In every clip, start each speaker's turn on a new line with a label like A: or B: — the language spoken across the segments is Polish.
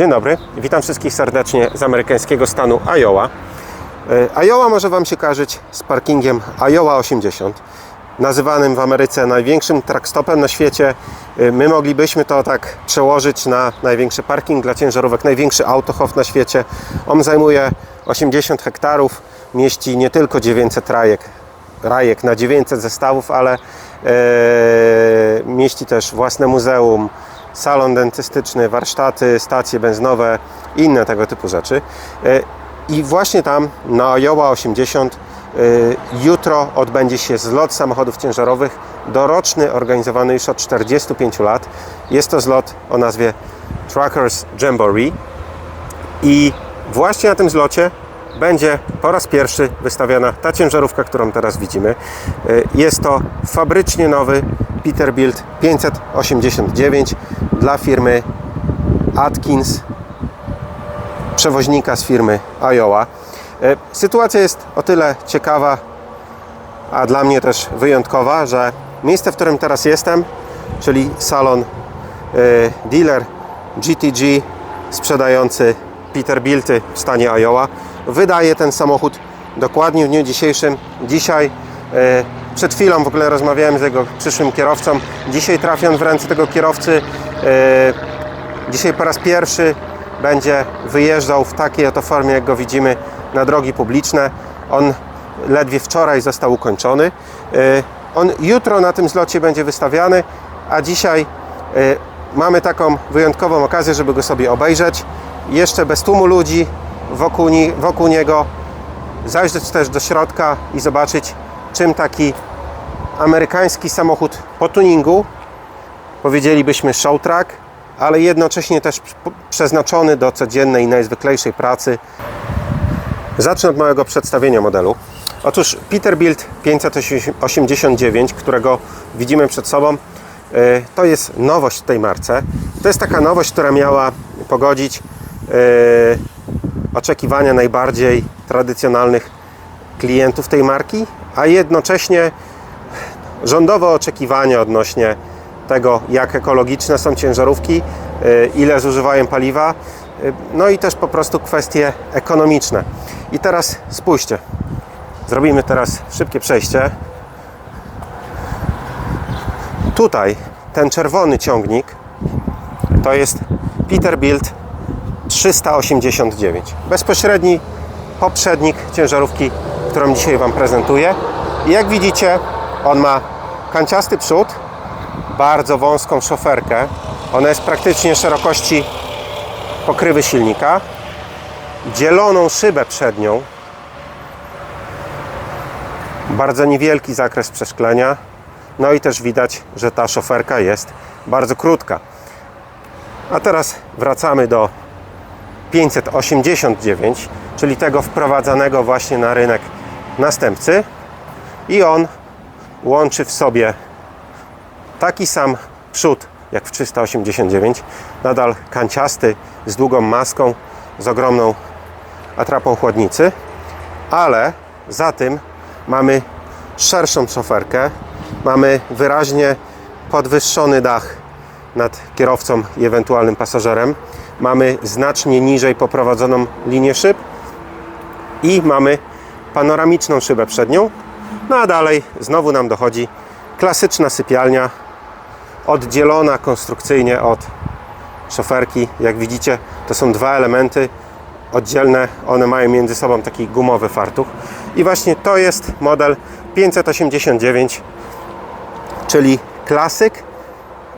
A: Dzień dobry, witam wszystkich serdecznie z amerykańskiego stanu Iowa. E, Iowa może Wam się kojarzyć z parkingiem Iowa 80, nazywanym w Ameryce największym truckstopem na świecie. E, My moglibyśmy to tak przełożyć na największy parking dla ciężarówek, największy autohof na świecie. On zajmuje 80 hektarów, mieści nie tylko 900 rajek, rajek na 900 zestawów, ale e, mieści też własne muzeum, salon dentystyczny, warsztaty, stacje benzynowe i inne tego typu rzeczy. E, I właśnie tam na Iowa 80 e, jutro odbędzie się zlot samochodów ciężarowych doroczny, organizowany już od 45 lat. Jest to zlot o nazwie Truckers Jamboree i właśnie na tym zlocie będzie po raz pierwszy wystawiana ta ciężarówka, którą teraz widzimy. Y, Jest to fabrycznie nowy Peterbilt 589 dla firmy Atkins, przewoźnika z firmy Iowa. Y, Sytuacja jest o tyle ciekawa, a dla mnie też wyjątkowa, że miejsce, w którym teraz jestem, czyli salon y, dealer GTG sprzedający Peterbilty w stanie Iowa wydaje ten samochód dokładnie w dniu dzisiejszym. Dzisiaj e, przed chwilą w ogóle rozmawiałem z jego przyszłym kierowcą. Dzisiaj trafi on w ręce tego kierowcy. E, dzisiaj po raz pierwszy będzie wyjeżdżał w takiej oto formie, jak go widzimy, na drogi publiczne. On ledwie wczoraj został ukończony. E, On jutro na tym zlocie będzie wystawiany, a dzisiaj mamy taką wyjątkową okazję, żeby go sobie obejrzeć. Jeszcze bez tłumu ludzi wokół, wokół niego. Zajrzeć też do środka i zobaczyć, czym taki amerykański samochód po tuningu, powiedzielibyśmy show truck, ale jednocześnie też przeznaczony do codziennej, najzwyklejszej pracy. Zacznę od małego przedstawienia modelu. Otóż Peterbilt 589, którego widzimy przed sobą, e, to jest nowość w tej marce. To jest taka nowość, która miała pogodzić e, oczekiwania najbardziej tradycjonalnych klientów tej marki, a jednocześnie rządowe oczekiwania odnośnie tego, jak ekologiczne są ciężarówki, y, ile zużywają paliwa, y, no i też po prostu kwestie ekonomiczne. I teraz spójrzcie, zrobimy teraz szybkie przejście. Tutaj ten czerwony ciągnik to jest Peterbilt 389. Bezpośredni poprzednik ciężarówki, którą dzisiaj Wam prezentuję. I jak widzicie, on ma kanciasty przód, bardzo wąską szoferkę. Ona jest praktycznie szerokości pokrywy silnika, dzieloną szybę przednią, bardzo niewielki zakres przeszklenia, no i też widać, że ta szoferka jest bardzo krótka. A teraz wracamy do 589, czyli tego wprowadzanego właśnie na rynek następcy. I on łączy w sobie taki sam przód jak w 389, nadal kanciasty, z długą maską, z ogromną atrapą chłodnicy, ale za tym mamy szerszą szoferkę, mamy wyraźnie podwyższony dach nad kierowcą i ewentualnym pasażerem, mamy znacznie niżej poprowadzoną linię szyb i mamy panoramiczną szybę przednią. No a dalej znowu nam dochodzi klasyczna sypialnia, oddzielona konstrukcyjnie od szoferki. Jak widzicie, to są dwa elementy oddzielne, one mają między sobą taki gumowy fartuch. I właśnie to jest model 589, czyli klasyk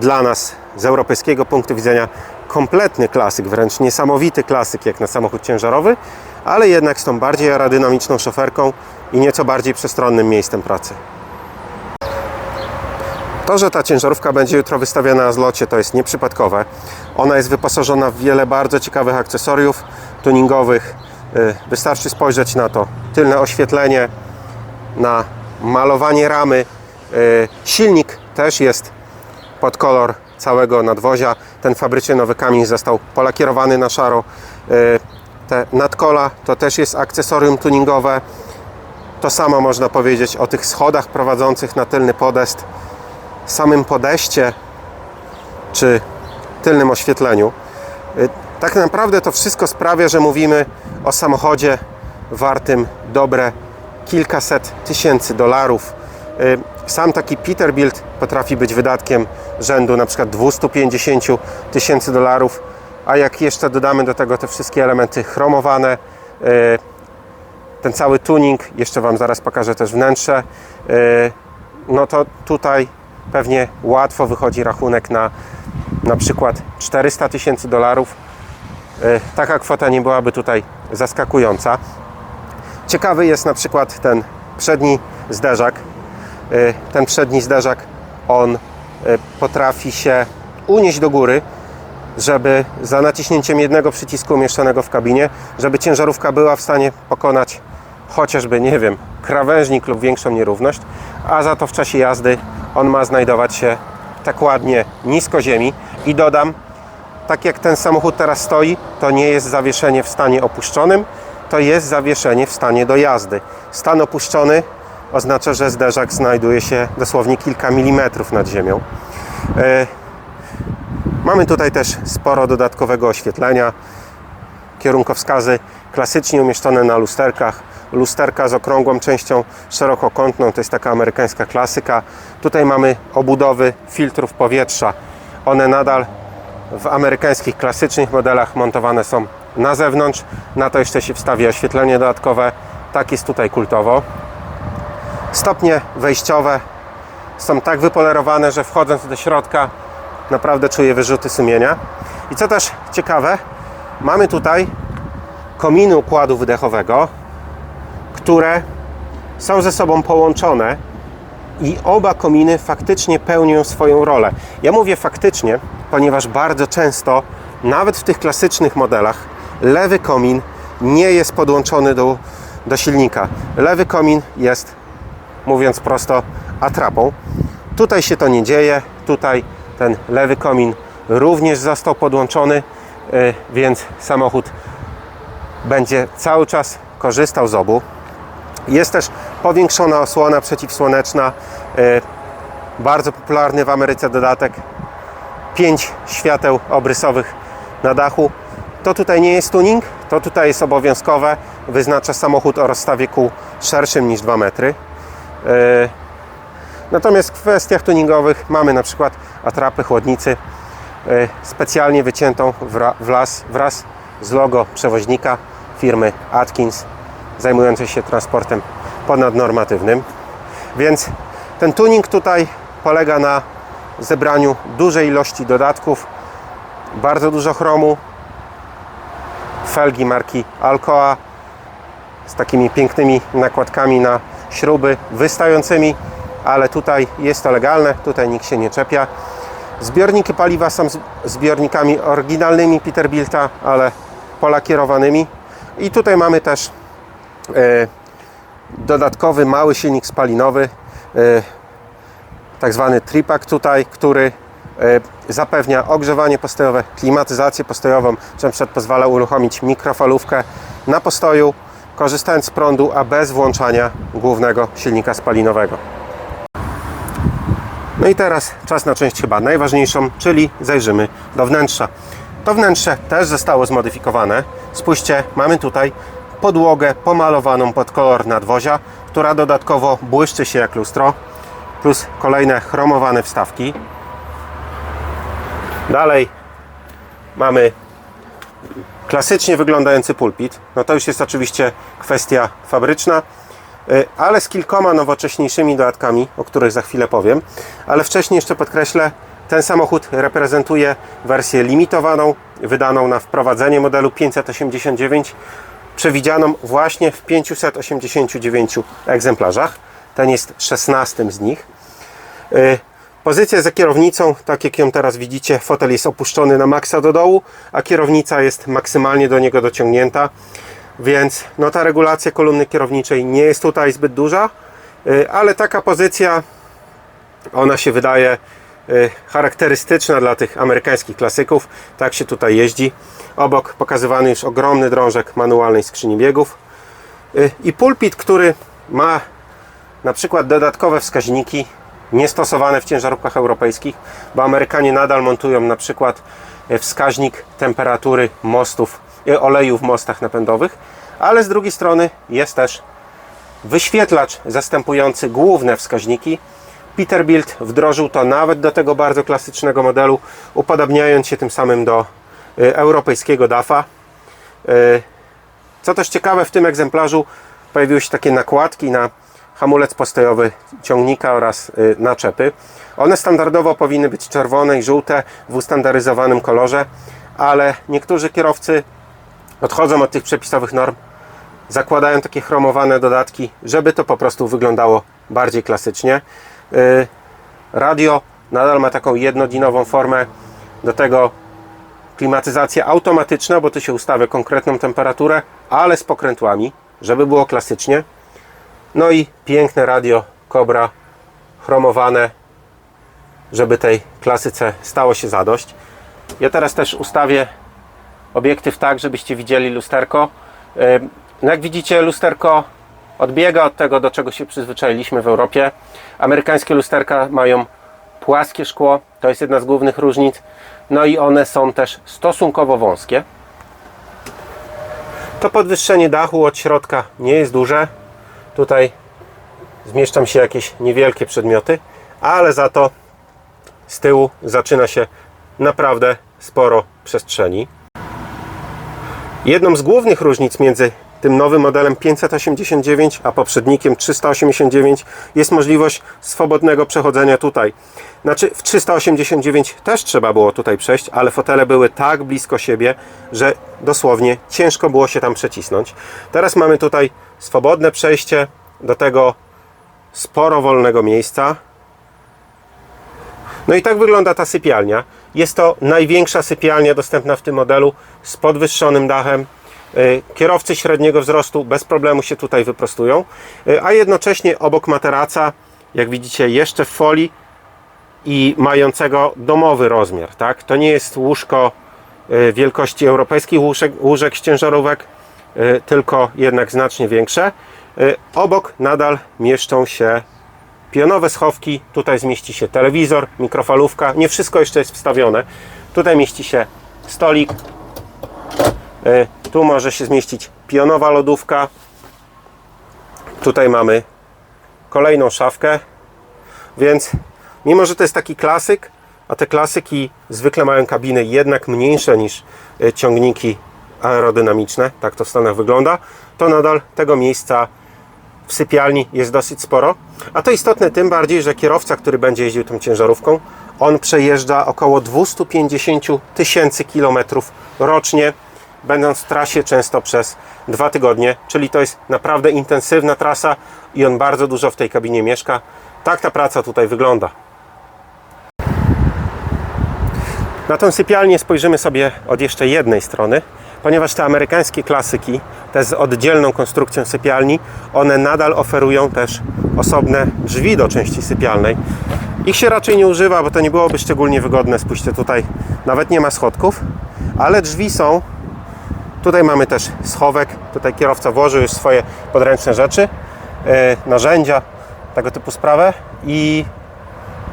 A: dla nas z europejskiego punktu widzenia kompletny klasyk, wręcz niesamowity klasyk jak na samochód ciężarowy, ale jednak z tą bardziej aerodynamiczną szoferką i nieco bardziej przestronnym miejscem pracy. To, że ta ciężarówka będzie jutro wystawiana na zlocie, to jest nieprzypadkowe. Ona jest wyposażona w wiele bardzo ciekawych akcesoriów tuningowych. Y, Wystarczy spojrzeć na to. Tylne oświetlenie, na malowanie ramy. Y, Silnik też jest pod kolor całego nadwozia. Ten fabrycznie nowy kamień został polakierowany na szaro. Y, Te nadkola to też jest akcesorium tuningowe. To samo można powiedzieć o tych schodach prowadzących na tylny podest, samym podeście czy tylnym oświetleniu. Y, tak naprawdę to wszystko sprawia, że mówimy o samochodzie wartym dobre kilkaset tysięcy dolarów. Sam taki Peterbilt potrafi być wydatkiem rzędu przykład 250 tysięcy dolarów, a jak jeszcze dodamy do tego te wszystkie elementy chromowane, y, ten cały tuning, jeszcze Wam zaraz pokażę też wnętrze, y, no to tutaj pewnie łatwo wychodzi rachunek na na przykład 400 tysięcy dolarów. Y, Taka kwota nie byłaby tutaj zaskakująca. Ciekawy jest na przykład ten przedni zderzak. Y, Ten przedni zderzak, on y, potrafi się unieść do góry, żeby za naciśnięciem jednego przycisku umieszczonego w kabinie, żeby ciężarówka była w stanie pokonać chociażby, nie wiem, krawężnik lub większą nierówność, a za to w czasie jazdy on ma znajdować się tak ładnie nisko ziemi i dodam, tak jak ten samochód teraz stoi, to nie jest zawieszenie w stanie opuszczonym, to jest zawieszenie w stanie do jazdy. Stan opuszczony oznacza, że zderzak znajduje się dosłownie kilka milimetrów nad ziemią. E, Mamy tutaj też sporo dodatkowego oświetlenia. Kierunkowskazy klasycznie umieszczone na lusterkach. Lusterka z okrągłą częścią szerokokątną, to jest taka amerykańska klasyka. Tutaj mamy obudowy filtrów powietrza. One nadal w amerykańskich klasycznych modelach montowane są na zewnątrz. Na to jeszcze się wstawi oświetlenie dodatkowe. Tak jest tutaj kultowo. Stopnie wejściowe są tak wypolerowane, że wchodząc do środka naprawdę czuję wyrzuty sumienia. I co też ciekawe, mamy tutaj kominy układu wydechowego, które są ze sobą połączone i oba kominy faktycznie pełnią swoją rolę. Ja mówię faktycznie, ponieważ bardzo często, nawet w tych klasycznych modelach, lewy komin nie jest podłączony do, do silnika. Lewy komin jest, mówiąc prosto, atrapą. Tutaj się to nie dzieje. Tutaj ten lewy komin również został podłączony, y, więc samochód będzie cały czas korzystał z obu. Jest też powiększona osłona przeciwsłoneczna. y, Bardzo popularny w Ameryce dodatek. 5 świateł obrysowych na dachu. To tutaj nie jest tuning, to tutaj jest obowiązkowe. Wyznacza samochód o rozstawie kół szerszym niż 2 metry. Y, Natomiast w kwestiach tuningowych mamy na przykład atrapę chłodnicy y, specjalnie wyciętą wra- wraz, wraz z logo przewoźnika firmy Atkins zajmującej się transportem ponadnormatywnym. Więc ten tuning tutaj polega na zebraniu dużej ilości dodatków, bardzo dużo chromu, felgi marki Alcoa z takimi pięknymi nakładkami na śruby wystającymi, ale tutaj jest to legalne, tutaj nikt się nie czepia. Zbiorniki paliwa są zbiornikami oryginalnymi Peterbilta, ale polakierowanymi. I tutaj mamy też e, dodatkowy mały silnik spalinowy, e, tak zwany tripak tutaj, który e, zapewnia ogrzewanie postojowe, klimatyzację postojową, na przykład pozwala uruchomić mikrofalówkę na postoju, korzystając z prądu, a bez włączania głównego silnika spalinowego. No i teraz czas na część chyba najważniejszą, czyli zajrzymy do wnętrza. To wnętrze też zostało zmodyfikowane. Spójrzcie, mamy tutaj podłogę pomalowaną pod kolor nadwozia, która dodatkowo błyszczy się jak lustro, plus kolejne chromowane wstawki. Dalej mamy klasycznie wyglądający pulpit. No to już jest oczywiście kwestia fabryczna, y, ale z kilkoma nowocześniejszymi dodatkami, o których za chwilę powiem. Ale wcześniej jeszcze podkreślę, ten samochód reprezentuje wersję limitowaną, wydaną na wprowadzenie modelu 589, przewidzianą właśnie w 589 egzemplarzach. Ten jest 16 z nich. Pozycja za kierownicą, tak jak ją teraz widzicie, fotel jest opuszczony na maksa do dołu, a kierownica jest maksymalnie do niego dociągnięta, więc no, ta regulacja kolumny kierowniczej nie jest tutaj zbyt duża, y, ale taka pozycja, ona się wydaje y, charakterystyczna dla tych amerykańskich klasyków. Tak się tutaj jeździ. Obok pokazywany już ogromny drążek manualnej skrzyni biegów y, i pulpit, który ma na przykład dodatkowe wskaźniki niestosowane w ciężarówkach europejskich, bo Amerykanie nadal montują na przykład e, wskaźnik temperatury mostów, e, oleju w mostach napędowych, ale z drugiej strony jest też wyświetlacz zastępujący główne wskaźniki. Peterbilt wdrożył to nawet do tego bardzo klasycznego modelu, upodabniając się tym samym do e, europejskiego DAF-a. Co też ciekawe, w tym egzemplarzu pojawiły się takie nakładki na hamulec postojowy ciągnika oraz y, naczepy. One standardowo powinny być czerwone i żółte w ustandaryzowanym kolorze, ale niektórzy kierowcy odchodzą od tych przepisowych norm, zakładają takie chromowane dodatki, żeby to po prostu wyglądało bardziej klasycznie. Y, Radio nadal ma taką jednodinową formę, do tego klimatyzacja automatyczna, bo tu się ustawia konkretną temperaturę, ale z pokrętłami, żeby było klasycznie. No i piękne radio Cobra chromowane, żeby tej klasyce stało się zadość. Ja teraz też ustawię obiektyw tak, żebyście widzieli lusterko. No jak widzicie, lusterko odbiega od tego, do czego się przyzwyczailiśmy w Europie. Amerykańskie lusterka mają płaskie szkło, to jest jedna z głównych różnic. No i one są też stosunkowo wąskie. To podwyższenie dachu od środka nie jest duże. Tutaj zmieszczą się jakieś niewielkie przedmioty, ale za to z tyłu zaczyna się naprawdę sporo przestrzeni. Jedną z głównych różnic między tym nowym modelem 589 a poprzednikiem 389 jest możliwość swobodnego przechodzenia tutaj. Znaczy w 389 też trzeba było tutaj przejść, ale fotele były tak blisko siebie, że dosłownie ciężko było się tam przecisnąć. Teraz mamy tutaj swobodne przejście, do tego sporo wolnego miejsca. No i tak wygląda ta sypialnia. Jest to największa sypialnia dostępna w tym modelu z podwyższonym dachem. Y, Kierowcy średniego wzrostu bez problemu się tutaj wyprostują, Y, a jednocześnie obok materaca, jak widzicie, jeszcze w folii i mającego domowy rozmiar. Tak? To nie jest łóżko y, wielkości europejskich łóżek, łóżek z ciężarówek, tylko jednak znacznie większe. Y, Obok nadal mieszczą się pionowe schowki. Tutaj zmieści się telewizor, mikrofalówka. Nie wszystko jeszcze jest wstawione. Tutaj mieści się stolik. Y, Tu może się zmieścić pionowa lodówka. Tutaj mamy kolejną szafkę. Więc mimo, że to jest taki klasyk, a te klasyki zwykle mają kabiny jednak mniejsze niż y, ciągniki aerodynamiczne, tak to w Stanach wygląda, to nadal tego miejsca w sypialni jest dosyć sporo. A to istotne tym bardziej, że kierowca, który będzie jeździł tą ciężarówką, on przejeżdża około 250 tysięcy kilometrów rocznie, będąc w trasie często przez dwa tygodnie, czyli to jest naprawdę intensywna trasa i on bardzo dużo w tej kabinie mieszka. Tak ta praca tutaj wygląda. Na tę sypialnię spojrzymy sobie od jeszcze jednej strony, ponieważ te amerykańskie klasyki, te z oddzielną konstrukcją sypialni, one nadal oferują też osobne drzwi do części sypialnej. Ich się raczej nie używa, bo to nie byłoby szczególnie wygodne. Spójrzcie tutaj, nawet nie ma schodków, ale drzwi są. Tutaj mamy też schowek. Tutaj kierowca włożył już swoje podręczne rzeczy, e, narzędzia, tego typu sprawę i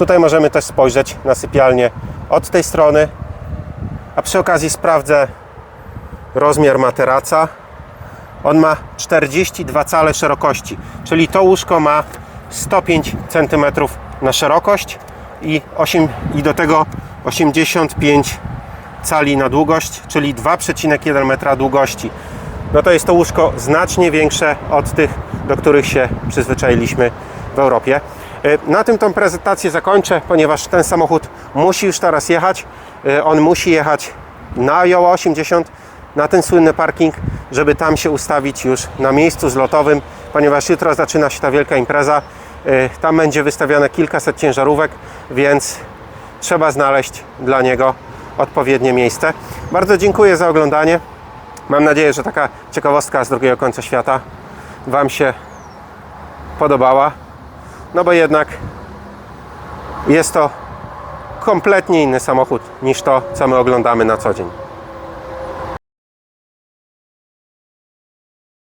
A: Tutaj możemy też spojrzeć na sypialnię od tej strony. A przy okazji sprawdzę rozmiar materaca. On ma 42 cale szerokości, czyli to łóżko ma 105 cm na szerokość i, 8, i do tego 85 cali na długość, czyli 2,1 metra długości. No to jest to łóżko znacznie większe od tych, do których się przyzwyczailiśmy w Europie. E, Na tym tą prezentację zakończę, ponieważ ten samochód musi już teraz jechać. E, On musi jechać na Joła 80, na ten słynny parking, żeby tam się ustawić już na miejscu zlotowym, ponieważ jutro zaczyna się ta wielka impreza. E, Tam będzie wystawione kilkaset ciężarówek, więc trzeba znaleźć dla niego odpowiednie miejsce. Bardzo dziękuję za oglądanie. Mam nadzieję, że taka ciekawostka z drugiego końca świata Wam się podobała. No bo jednak jest to kompletnie inny samochód niż to, co my oglądamy na co dzień.